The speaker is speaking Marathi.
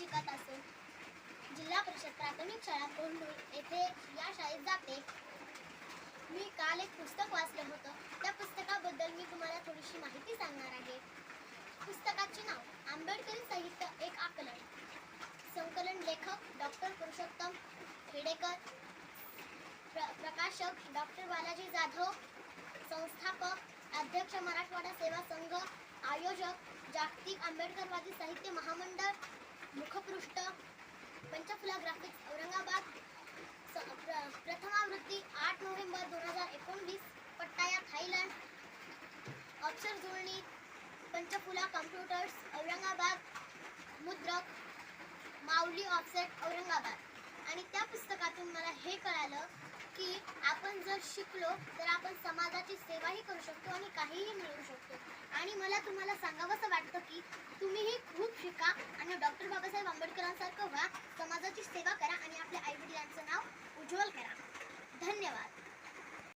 शिकत असून जिल्हा परिषद प्राथमिक शाळा कोंडूर येथे या शाळेत जाते. मी काल एक पुस्तक वाचलं होतं. त्या पुस्तकाबद्दल मी तुम्हाला थोडीशी माहिती सांगणार आहे. पुस्तकाचे नाव आंबेडकरी साहित्य एक आकलन. संकलन लेखक डॉक्टर पुरुषोत्तम खेडेकर. प्र प्रकाशक डॉक्टर बालाजी जाधव. संस्थापक अध्यक्ष मराठवाडा सेवा संघ. आयोजक जागतिक आंबेडकरवादी साहित्य पंचफुला कम्प्युटर्स औरंगाबाद मुद्रक माऊली ऑफसेट औरंगाबाद. आणि त्या पुस्तकातून मला हे कळालं की आपण जर शिकलो तर आपण समाजाची सेवाही करू शकतो आणि काहीही मिळवू शकतो. आणि मला तुम्हाला सांगावंसं वाटतं की तुम्हीही खूप शिका आणि डॉक्टर बाबासाहेब आंबेडकरांसारखं व्हा. समाजाची सेवा करा आणि आपल्या आईवडिलांचं नाव उज्ज्वल करा. धन्यवाद.